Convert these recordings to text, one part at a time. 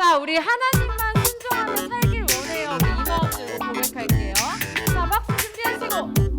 자, 우리 하나님만 순종하며 살길 원해요. 네, 우리 임어업주로 고백할게요. 자, 박수 준비하시고.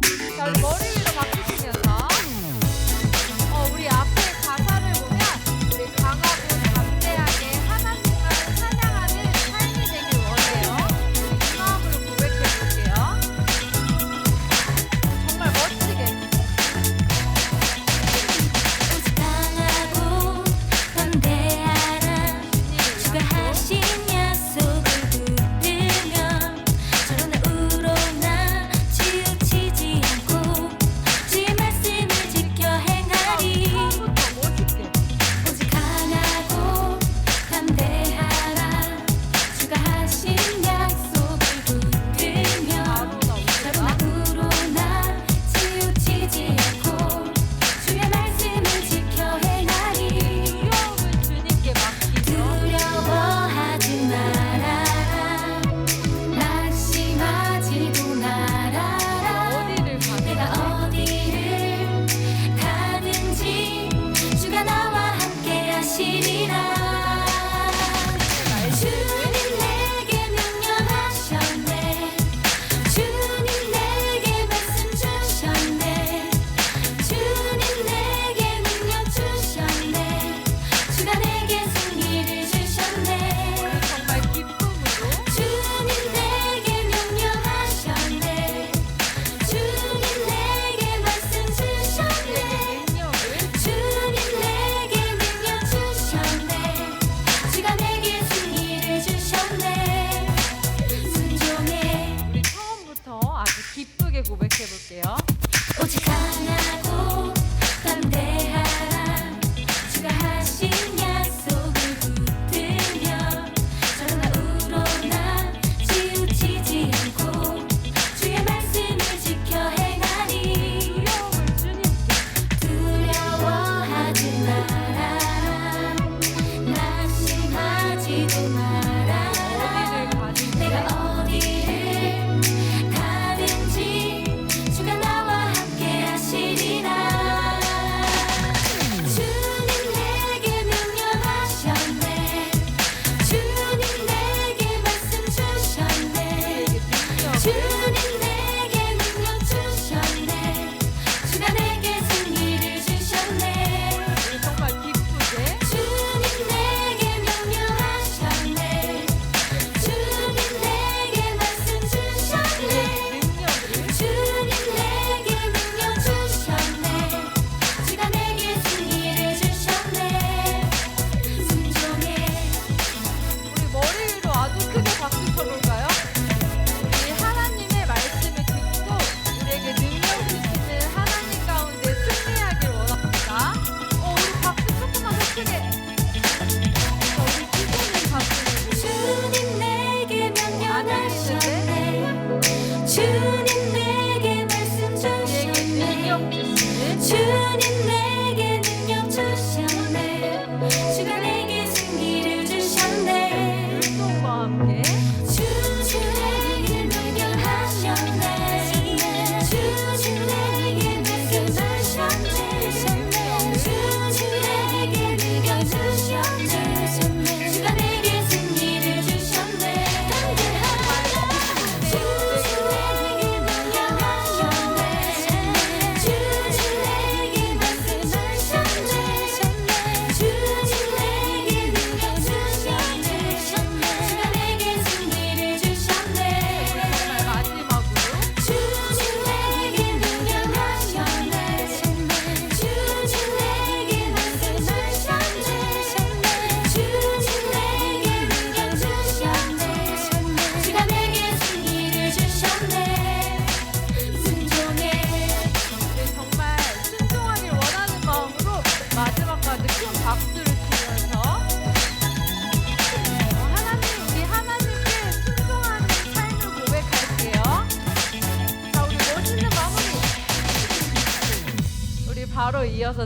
去年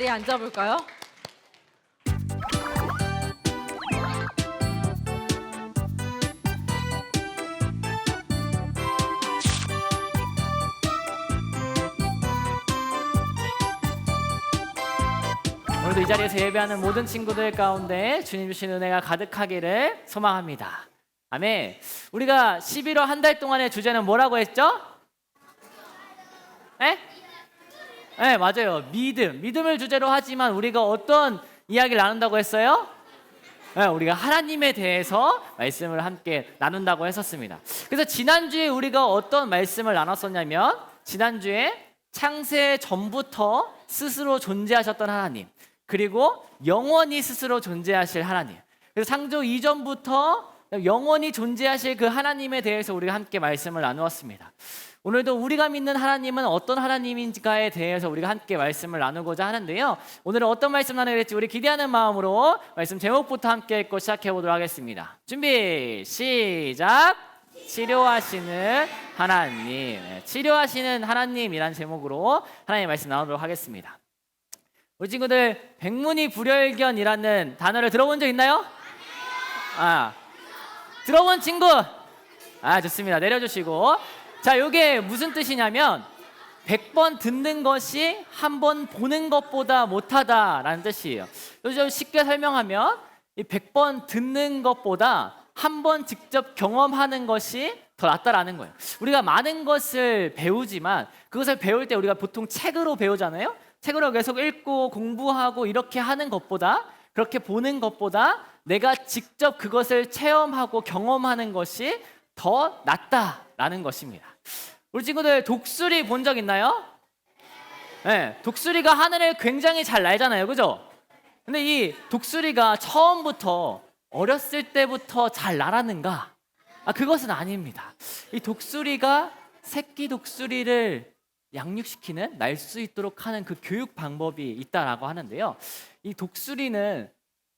자리에 앉아볼까요? 오늘도 이 자리에서 예배하는 모든 친구들 가운데 주님 주신 은혜가 가득하기를 소망합니다. 아멘. 우리가 11월 한 달 동안의 주제는 뭐라고 했죠? 에? 네, 맞아요. 믿음. 믿음을 주제로 하지만 우리가 어떤 이야기를 나눈다고 했어요? 네, 우리가 하나님에 대해서 말씀을 함께 나눈다고 했었습니다. 그래서 지난주에 우리가 어떤 말씀을 나눴었냐면 지난주에 창세 전부터 스스로 존재하셨던 하나님 그리고 영원히 스스로 존재하실 하나님 그래서 창조 이전부터 영원히 존재하실 그 하나님에 대해서 우리가 함께 말씀을 나누었습니다. 오늘도 우리가 믿는 하나님은 어떤 하나님인가에 대해서 우리가 함께 말씀을 나누고자 하는데요. 오늘은 어떤 말씀 나누게 될지 우리 기대하는 마음으로 말씀 제목부터 함께 읽고 시작해 보도록 하겠습니다. 준비 시작. 치료하시는 하나님, 네, 치료하시는 하나님이란 제목으로 하나님 말씀 나누도록 하겠습니다. 우리 친구들 백문이 불여일견이라는 단어를 들어본 적 있나요? 아, 들어본 친구? 아, 좋습니다. 내려주시고. 자, 이게 무슨 뜻이냐면 100번 듣는 것이 한 번 보는 것보다 못하다라는 뜻이에요. 요즘 쉽게 설명하면 이 100번 듣는 것보다 한 번 직접 경험하는 것이 더 낫다라는 거예요. 우리가 많은 것을 배우지만 그것을 배울 때 우리가 보통 책으로 배우잖아요. 책으로 계속 읽고 공부하고 이렇게 하는 것보다 그렇게 보는 것보다 내가 직접 그것을 체험하고 경험하는 것이 더 낫다라는 것입니다. 우리 친구들 독수리 본 적 있나요? 네, 독수리가 하늘을 굉장히 잘 날잖아요, 그죠? 근데 이 독수리가 처음부터 어렸을 때부터 잘 날았는가? 아, 그것은 아닙니다. 이 독수리가 새끼 독수리를 양육시키는 날 수 있도록 하는 그 교육 방법이 있다라고 하는데요. 이 독수리는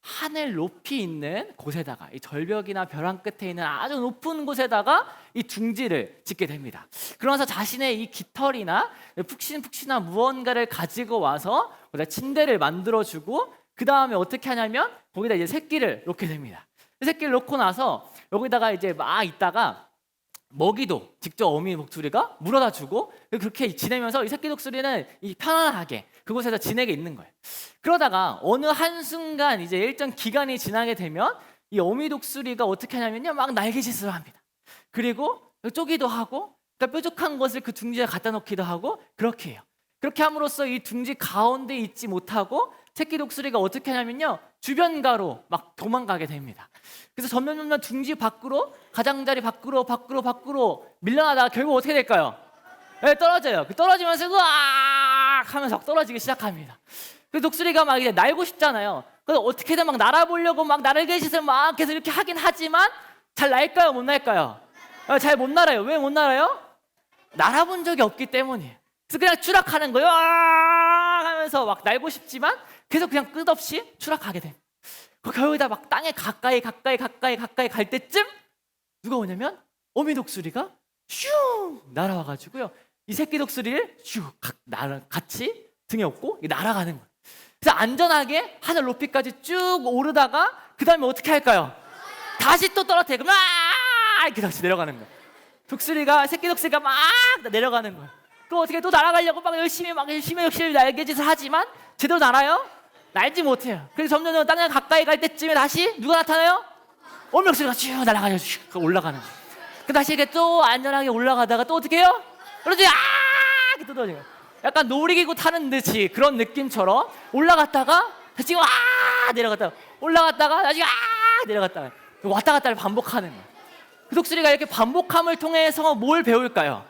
하늘 높이 있는 곳에다가 이 절벽이나 벼랑 끝에 있는 아주 높은 곳에다가 이 둥지를 짓게 됩니다. 그러면서 자신의 이 깃털이나 푹신푹신한 무언가를 가지고 와서 거기다 침대를 만들어 주고 그 다음에 어떻게 하냐면 거기다 이제 새끼를 놓게 됩니다. 새끼를 놓고 나서 여기다가 이제 막 있다가 먹이도 직접 어미 독수리가 물어다 주고 그렇게 지내면서 이 새끼 독수리는 이 편안하게 그곳에서 지내게 있는 거예요. 그러다가 어느 한순간 이제 일정 기간이 지나게 되면 이 어미 독수리가 어떻게 하냐면요 막 날개짓을 합니다. 그리고 쪼기도 하고 그러니까 뾰족한 것을 그 둥지에 갖다 놓기도 하고 그렇게 해요. 그렇게 함으로써 이 둥지 가운데 있지 못하고 새끼 독수리가 어떻게 하냐면요 주변가로 막 도망가게 됩니다. 그래서 점점 점점 둥지 밖으로 가장자리 밖으로 밖으로 밖으로 밀려나다가 결국 어떻게 될까요? 네, 떨어져요. 그 떨어지면서 으악 하면서 막 떨어지기 시작합니다. 그 독수리가 막 이제 날고 싶잖아요. 그래서 어떻게든 막 날아보려고 막 날개 짓을 막 계속 이렇게 하긴 하지만 잘 날까요? 못 날까요? 어, 잘못 날아요. 왜 못 날아요? 날아본 적이 없기 때문이에요. 그래서 그냥 추락하는 거예요. 하면서 막 날고 싶지만 계속 그냥 끝없이 추락하게 됩니다. 그 겨우다 막 땅에 가까이 가까이 가까이 가까이 갈 때쯤 누가 오냐면 어미 독수리가 슝 날아와 가지고요. 이 새끼 독수리를 슉 가- 날아 같이 등에 업고 이 날아가는 거예요. 그래서 안전하게 하늘 높이까지 쭉 오르다가 그 다음에 어떻게 할까요? 다시 또 떨어뜨려. 그럼 막 이렇게 다시 내려가는 거예요. 독수리가 새끼 독수리가 막 내려가는 거예요. 그럼 어떻게 또 날아가려고 막 열심히 막 열심히 열심히 날개짓을 하지만 제대로 날아요? 날지 못해요. 그래서 점점 점 땅에 가까이 갈 때쯤에 다시 누가 나타나요? 어명수가 쭉 날아가요. 쭉 올라가는. 그 다시 이렇게 또 안전하게 올라가다가 또 어떻게 해요? 그러지 아! 이렇게 또 떨어져요. 약간 놀이기구 타는 듯이 그런 느낌처럼 올라갔다가 다시 와 내려갔다가 올라갔다가 다시 아 내려갔다가 왔다 갔다를 반복하는 거예요. 그 독수리가 이렇게 반복함을 통해서 뭘 배울까요?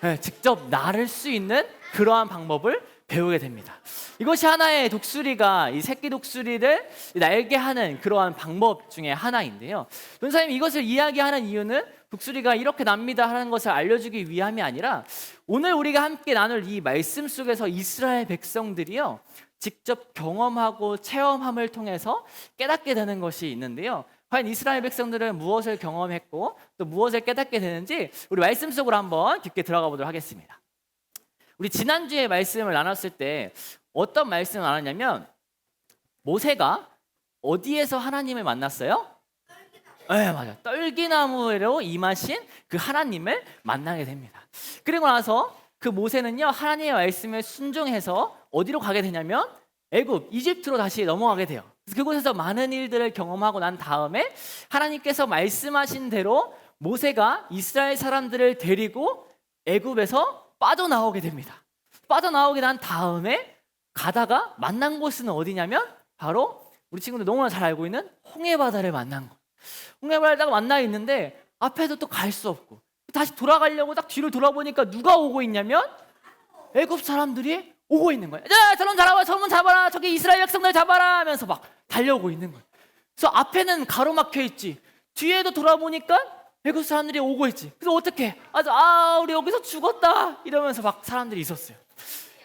네, 직접 나를 수 있는 그러한 방법을 배우게 됩니다. 이것이 하나의 독수리가 이 새끼 독수리를 날게 하는 그러한 방법 중에 하나인데요. 전사님 이것을 이야기하는 이유는 독수리가 이렇게 납니다 하는 것을 알려주기 위함이 아니라 오늘 우리가 함께 나눌 이 말씀 속에서 이스라엘 백성들이요 직접 경험하고 체험함을 통해서 깨닫게 되는 것이 있는데요. 과연 이스라엘 백성들은 무엇을 경험했고 또 무엇을 깨닫게 되는지 우리 말씀 속으로 한번 깊게 들어가 보도록 하겠습니다. 우리 지난주에 말씀을 나눴을 때 어떤 말씀을 나눴냐면 모세가 어디에서 하나님을 만났어요? 네, 맞아요. 떨기나무로 임하신 그 하나님을 만나게 됩니다. 그리고 나서 그 모세는요 하나님의 말씀에 순종해서 어디로 가게 되냐면 애굽 이집트로 다시 넘어가게 돼요. 그곳에서 많은 일들을 경험하고 난 다음에 하나님께서 말씀하신 대로 모세가 이스라엘 사람들을 데리고 애굽에서 빠져나오게 됩니다. 빠져나오게 난 다음에 가다가 만난 곳은 어디냐면 바로 우리 친구들 너무나 잘 알고 있는 홍해 바다를 만난 곳. 홍해 바다가 만나 있는데 앞에도 또 갈 수 없고 다시 돌아가려고 딱 뒤를 돌아보니까 누가 오고 있냐면 애굽 사람들이 오고 있는 거예요. 자, 저놈 잡아라, 저놈 잡아라, 저기 이스라엘 백성들 잡아라 하면서 막 달려오고 있는 거예요. 그래서 앞에는 가로막혀 있지, 뒤에도 돌아보니까 애굽 사람들이 오고 있지. 그래서 어떻게? 아, 아, 우리 여기서 죽었다 이러면서 막 사람들이 있었어요.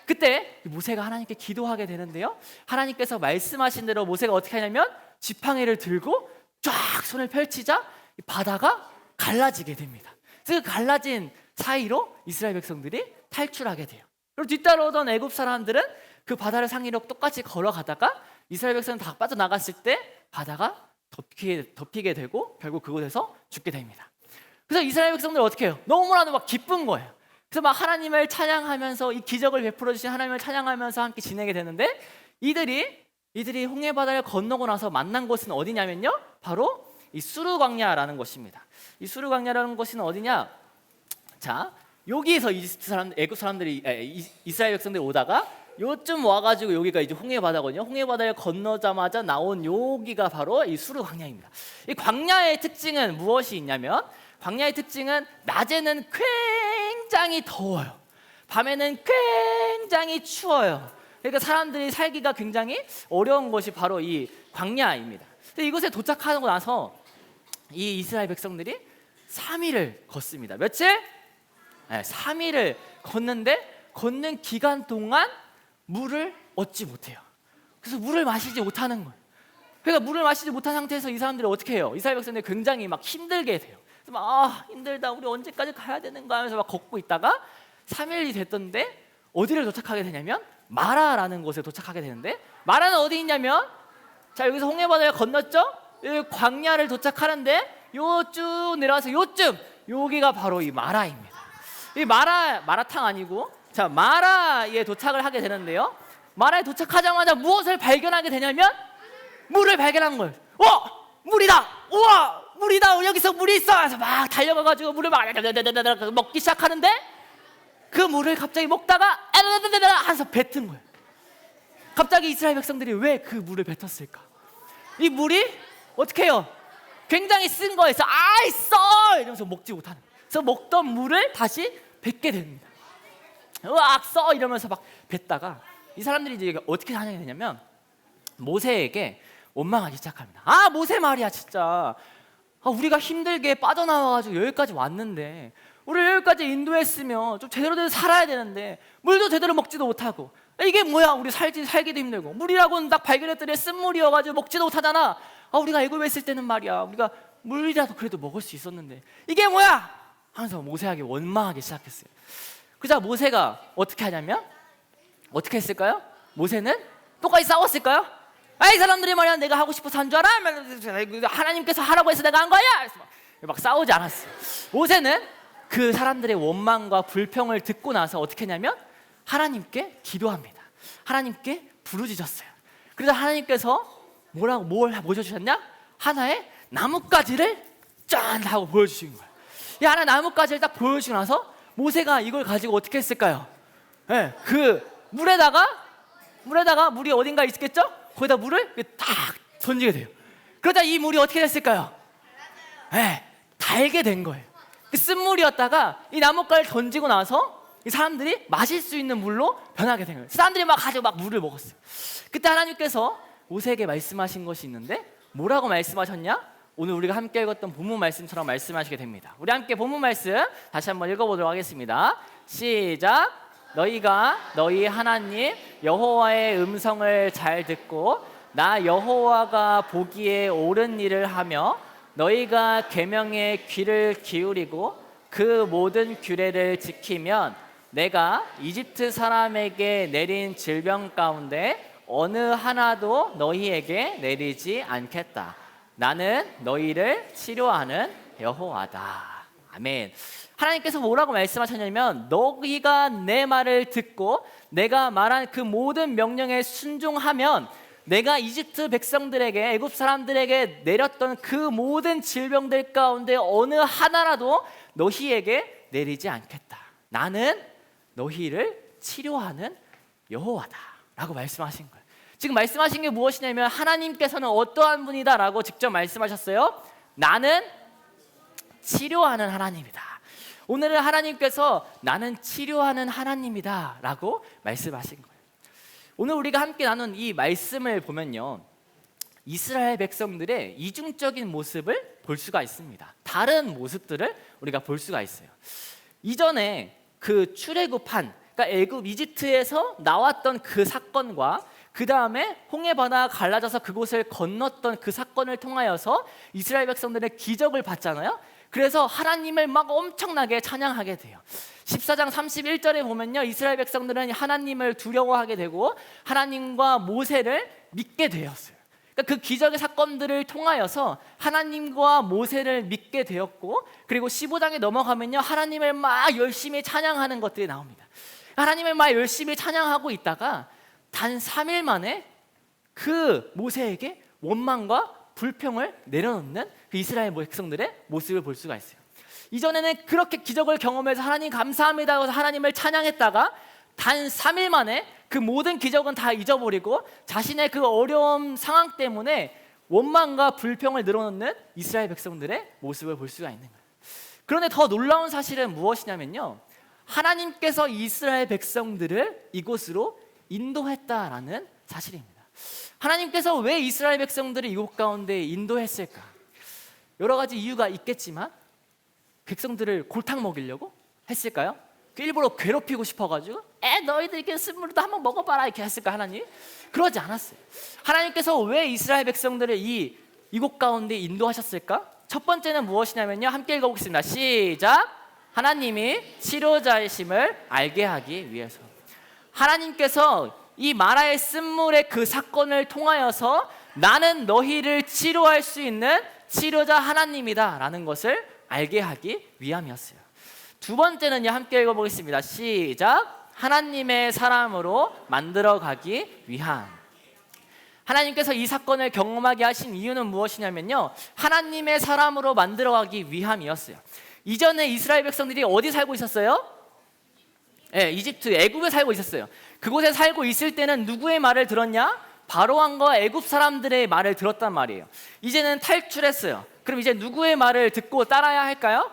그때 모세가 하나님께 기도하게 되는데요. 하나님께서 말씀하신 대로 모세가 어떻게 하냐면 지팡이를 들고 쫙 손을 펼치자 이 바다가 갈라지게 됩니다. 그 갈라진 사이로 이스라엘 백성들이 탈출하게 돼요. 그리고 뒤따라오던 애굽 사람들은 그 바다를 상의로 똑같이 걸어가다가 이스라엘 백성은 다 빠져나갔을 때 바다가 덮이게, 덮이게 되고 결국 그곳에서 죽게 됩니다. 그래서 이스라엘 백성들 어떻게 해요? 너무나도 막 기쁜 거예요. 그래서 막 하나님을 찬양하면서 이 기적을 베풀어 주신 하나님을 찬양하면서 함께 지내게 되는데 이들이 이들이 홍해 바다를 건너고 나서 만난 곳은 어디냐면요. 바로 이 수르 광야라는 곳입니다. 이 수르 광야라는 곳은 어디냐? 자, 여기에서 이집트 사람 애굽 사람들이 에, 이- 이스라엘 백성들이 오다가 요쯤 와가지고 여기가 이제 홍해 바다거든요. 홍해 바다를 건너자마자 나온 여기가 바로 이 수르 광야입니다. 이 광야의 특징은 무엇이 있냐면 광야의 특징은 낮에는 굉장히 더워요. 밤에는 굉장히 추워요. 그러니까 사람들이 살기가 굉장히 어려운 것이 바로 이 광야입니다. 근데 이곳에 도착하고 나서 이 이스라엘 백성들이 3일을 걷습니다. 며칠? 네, 3일을 걷는데 걷는 기간 동안 물을 얻지 못해요. 그래서 물을 마시지 못하는 거예요. 그러니까 물을 마시지 못한 상태에서 이 사람들이 어떻게 해요? 이스라엘 백성들이 굉장히 막 힘들게 돼요. 막 아, 힘들다. 우리 언제까지 가야 되는가 하면서 막 걷고 있다가 3일이 됐던데 어디를 도착하게 되냐면 마라라는 곳에 도착하게 되는데 마라는 어디 있냐면 자 여기서 홍해바다를 건넜죠? 여기 광야를 도착하는데 요쭉 내려와서 요쯤 여기가 바로 이 마라입니다. 이 마라 마라탕 아니고 자 마라에 도착을 하게 되는데요. 마라에 도착하자마자 무엇을 발견하게 되냐면 물을 발견한 거예요. 어 물이다. 우와 물이다. 여기서 물이 있어. 그래서 막 달려가가지고 물을 막 먹기 시작하는데 그 물을 갑자기 먹다가 에르르르르 하면서 뱉은 거예요. 갑자기 이스라엘 백성들이 왜 그 물을 뱉었을까? 이 물이 어떻게 해요? 굉장히 쓴 거에서 아이 써 이러면서 먹지 못하는. 그래서 먹던 물을 다시 뱉게 됩니다. 으악 써 이러면서 막 뱉다가 이 사람들이 이제 어떻게 하게 되냐면 모세에게 원망하기 시작합니다. 아 모세 말이야 진짜. 아, 우리가 힘들게 빠져나와가지고 여기까지 왔는데 우리 여기까지 인도했으면 좀 제대로 된 살아야 되는데 물도 제대로 먹지도 못하고 아, 이게 뭐야 우리 살기 살기도 힘들고 물이라고는 딱 발견했더니 쓴물이어가지고 먹지도 못하잖아. 아 우리가 애굽에 있을 때는 말이야 우리가 물이라도 그래도 먹을 수 있었는데 이게 뭐야? 하면서 모세에게 원망하기 시작했어요. 그자 모세가 어떻게 하냐면 어떻게 했을까요? 모세는 똑같이 싸웠을까요? 아이 사람들이 말이야 내가 하고 싶어서 한 줄 알아? 하나님께서 하라고 해서 내가 한 거야? 막, 막 싸우지 않았어요. 모세는 그 사람들의 원망과 불평을 듣고 나서 어떻게 했냐면 하나님께 기도합니다. 하나님께 부르짖었어요. 그래서 하나님께서 뭐라고 뭘 보여주셨냐? 하나의 나뭇가지를 짠 하고 보여주신 거예요. 이 하나 나뭇가지를 딱 보여주고 나서 모세가 이걸 가지고 어떻게 했을까요? 예, 그 물에다가 물에다가 물이 어딘가 있겠죠? 거기다 물을 딱 던지게 돼요. 그러다 이 물이 어떻게 됐을까요? 예, 달게 된 거예요. 그 쓴물이었다가 이 나뭇가지를 던지고 나서 이 사람들이 마실 수 있는 물로 변하게 된 거예요. 사람들이 막 가지고 막 물을 먹었어요. 그때 하나님께서 모세에게 말씀하신 것이 있는데 뭐라고 말씀하셨냐? 오늘 우리가 함께 읽었던 본문 말씀처럼 말씀하시게 됩니다. 우리 함께 본문 말씀 다시 한번 읽어보도록 하겠습니다. 시작. 너희가 너희 하나님 여호와의 음성을 잘 듣고 나 여호와가 보기에 옳은 일을 하며 너희가 계명에 귀를 기울이고 그 모든 규례를 지키면 내가 이집트 사람에게 내린 질병 가운데 어느 하나도 너희에게 내리지 않겠다. 나는 너희를 치료하는 여호와다. 아멘. 하나님께서 뭐라고 말씀하셨냐면 너희가 내 말을 듣고 내가 말한 그 모든 명령에 순종하면 내가 이집트 백성들에게 애굽 사람들에게 내렸던 그 모든 질병들 가운데 어느 하나라도 너희에게 내리지 않겠다. 나는 너희를 치료하는 여호와다라고 말씀하신 거예요. 지금 말씀하신 게 무엇이냐면 하나님께서는 어떠한 분이다라고 직접 말씀하셨어요. 나는 치료하는 하나님이다. 오늘은 하나님께서 나는 치료하는 하나님이다 라고 말씀하신 거예요. 오늘 우리가 함께 나눈 이 말씀을 보면요. 이스라엘 백성들의 이중적인 모습을 볼 수가 있습니다. 다른 모습들을 우리가 볼 수가 있어요. 이전에 그 출애굽한 그러니까 애굽 이집트에서 나왔던 그 사건과 그 다음에 홍해 바다가 갈라져서 그곳을 건넜던 그 사건을 통하여서 이스라엘 백성들의 기적을 봤잖아요. 그래서 하나님을 막 엄청나게 찬양하게 돼요. 14장 31절에 보면요. 이스라엘 백성들은 하나님을 두려워하게 되고 하나님과 모세를 믿게 되었어요. 그러니까 그 기적의 사건들을 통하여서 하나님과 모세를 믿게 되었고 그리고 15장에 넘어가면요. 하나님을 막 열심히 찬양하는 것들이 나옵니다. 하나님을 막 열심히 찬양하고 있다가 단 3일 만에 그 모세에게 원망과 불평을 내려놓는 그 이스라엘 백성들의 모습을 볼 수가 있어요. 이전에는 그렇게 기적을 경험해서 하나님 감사합니다 하고 하나님을 찬양했다가 단 3일 만에 그 모든 기적은 다 잊어버리고 자신의 그 어려운 상황 때문에 원망과 불평을 늘어놓는 이스라엘 백성들의 모습을 볼 수가 있는 거예요. 그런데 더 놀라운 사실은 무엇이냐면요. 하나님께서 이스라엘 백성들을 이곳으로 인도했다라는 사실입니다. 하나님께서 왜 이스라엘 백성들을 이곳 가운데 인도했을까? 여러 가지 이유가 있겠지만 백성들을 골탕 먹이려고 했을까요? 그 일부러 괴롭히고 싶어가지고 에 너희들 이렇게 쓴물도 한번 먹어봐라 이렇게 했을까 하나님? 그러지 않았어요. 하나님께서 왜 이스라엘 백성들을 이 이곳 가운데 인도하셨을까? 첫 번째는 무엇이냐면요. 함께 읽어보겠습니다. 시작. 하나님이 치료자이심을 알게 하기 위해서. 하나님께서 이 마라의 쓴물의 그 사건을 통하여서 나는 너희를 치료할 수 있는 치료자 하나님이다라는 것을 알게 하기 위함이었어요. 두 번째는요, 함께 읽어보겠습니다. 시작. 하나님의 사람으로 만들어 가기 위함. 하나님께서 이 사건을 경험하게 하신 이유는 무엇이냐면요, 하나님의 사람으로 만들어 가기 위함이었어요. 이전에 이스라엘 백성들이 어디 살고 있었어요? 예, 이집트 애굽에 살고 있었어요. 그곳에 살고 있을 때는 누구의 말을 들었냐? 바로 왕과 애굽 사람들의 말을 들었단 말이에요. 이제는 탈출했어요. 그럼 이제 누구의 말을 듣고 따라야 할까요?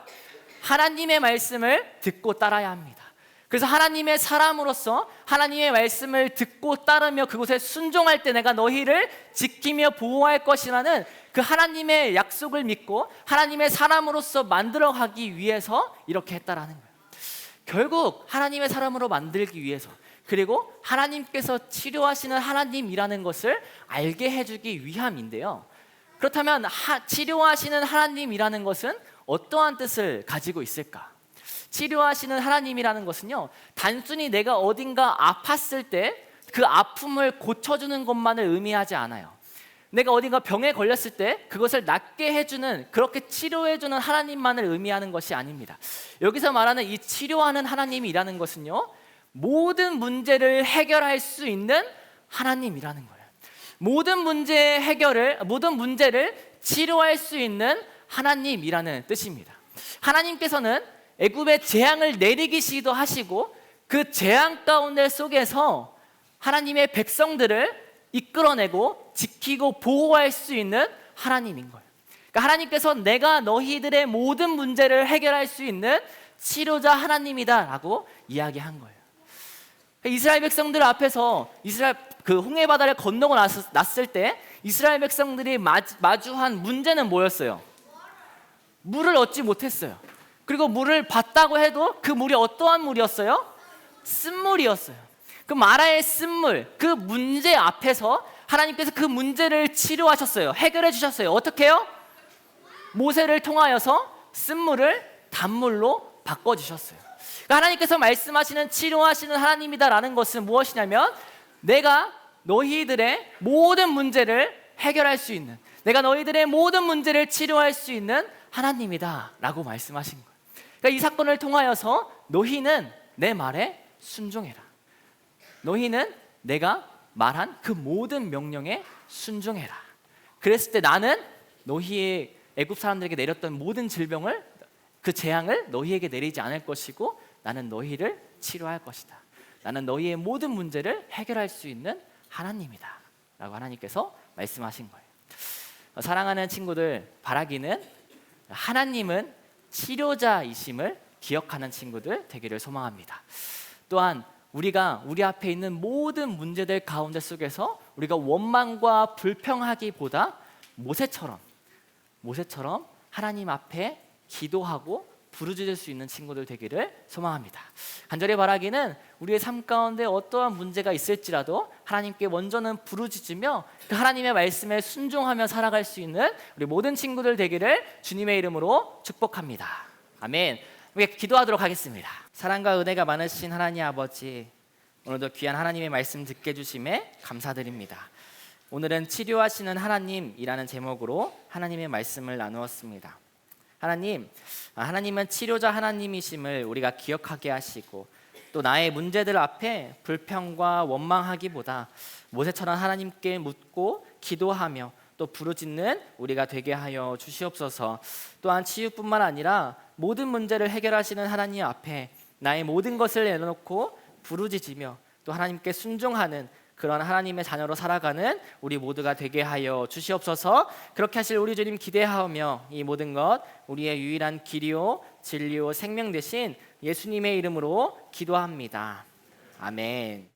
하나님의 말씀을 듣고 따라야 합니다. 그래서 하나님의 사람으로서 하나님의 말씀을 듣고 따르며 그곳에 순종할 때 내가 너희를 지키며 보호할 것이라는 그 하나님의 약속을 믿고 하나님의 사람으로서 만들어 가기 위해서 이렇게 했다라는 거예요. 결국 하나님의 사람으로 만들기 위해서 그리고 하나님께서 치료하시는 하나님이라는 것을 알게 해주기 위함인데요. 그렇다면 하, 치료하시는 하나님이라는 것은 어떠한 뜻을 가지고 있을까? 치료하시는 하나님이라는 것은요, 단순히 내가 어딘가 아팠을 때 그 아픔을 고쳐주는 것만을 의미하지 않아요. 내가 어딘가 병에 걸렸을 때 그것을 낫게 해주는 그렇게 치료해주는 하나님만을 의미하는 것이 아닙니다. 여기서 말하는 이 치료하는 하나님이라는 것은요, 모든 문제를 해결할 수 있는 하나님이라는 거예요. 모든 문제의 해결을 모든 문제를 치료할 수 있는 하나님이라는 뜻입니다. 하나님께서는 애굽에 재앙을 내리기시기도 하시고 그 재앙 가운데 속에서 하나님의 백성들을 이끌어내고 지키고 보호할 수 있는 하나님인 거예요. 그러니까 하나님께서 내가 너희들의 모든 문제를 해결할 수 있는 치료자 하나님이다라고 이야기한 거예요. 이스라엘 백성들 앞에서 이스라엘 그 홍해 바다를 건너고 났, 났을 때 이스라엘 백성들이 마주한 문제는 뭐였어요? 물을 얻지 못했어요. 그리고 물을 받다고 해도 그 물이 어떠한 물이었어요? 쓴물이었어요. 그 마라의 쓴물, 그 문제 앞에서 하나님께서 그 문제를 치료하셨어요. 해결해 주셨어요. 어떻게요? 모세를 통하여서 쓴물을 단물로 바꿔 주셨어요. 하나님께서 말씀하시는 치료하시는 하나님이다라는 것은 무엇이냐면 내가 너희들의 모든 문제를 해결할 수 있는 내가 너희들의 모든 문제를 치료할 수 있는 하나님이다라고 말씀하신 거예요. 그러니까 이 사건을 통하여서 너희는 내 말에 순종해라. 너희는 내가 말한 그 모든 명령에 순종해라. 그랬을 때 나는 너희의 애굽 사람들에게 내렸던 모든 질병을 그 재앙을 너희에게 내리지 않을 것이고 나는 너희를 치료할 것이다. 나는 너희의 모든 문제를 해결할 수 있는 하나님이다. 라고 하나님께서 말씀하신 거예요. 어, 사랑하는 친구들, 바라기는 하나님은 치료자이심을 기억하는 친구들 되기를 소망합니다. 또한 우리가 우리 앞에 있는 모든 문제들 가운데 속에서 우리가 원망과 불평하기보다 모세처럼 모세처럼 하나님 앞에 기도하고 부르짖을 수 있는 친구들 되기를 소망합니다. 간절히 바라기는 우리의 삶 가운데 어떠한 문제가 있을지라도 하나님께 먼저는 부르짖으며 그 하나님의 말씀에 순종하며 살아갈 수 있는 우리 모든 친구들 되기를 주님의 이름으로 축복합니다. 아멘. 우리 기도하도록 하겠습니다. 사랑과 은혜가 많으신 하나님 아버지, 오늘도 귀한 하나님의 말씀 듣게 해주심에 감사드립니다. 오늘은 치료하시는 하나님이라는 제목으로 하나님의 말씀을 나누었습니다. 하나님, 아, 하나님은 치료자 하나님이심을 우리가 기억하게 하시고 또 나의 문제들 앞에 불평과 원망하기보다 모세처럼 하나님께 묻고 기도하며 또 부르짖는 우리가 되게 하여 주시옵소서. 또한 치유뿐만 아니라 모든 문제를 해결하시는 하나님 앞에 나의 모든 것을 내놓고 부르짖으며 또 하나님께 순종하는 그런 하나님의 자녀로 살아가는 우리 모두가 되게 하여 주시옵소서. 그렇게 하실 우리 주님 기대하며 이 모든 것 우리의 유일한 길이요 진리요 생명 되신 예수님의 이름으로 기도합니다. 아멘.